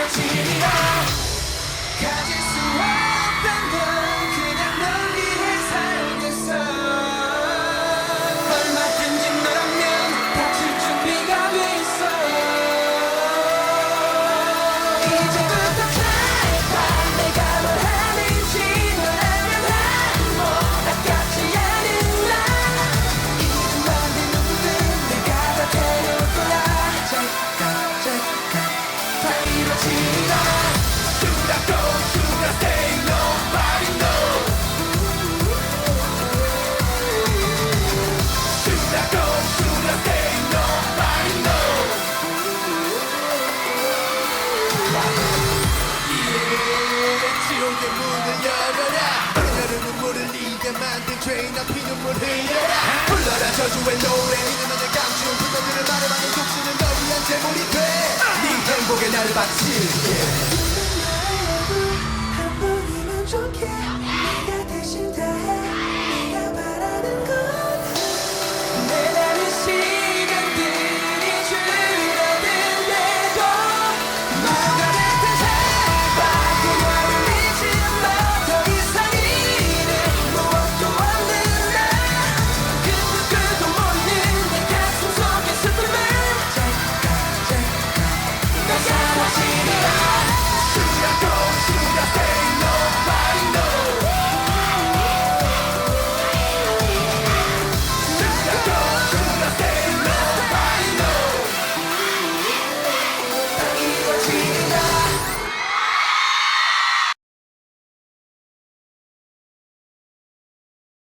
이루어집니다 가질 수 없는 만든 죄나 불러라 저주의 노래 행복에 나를 바칠게.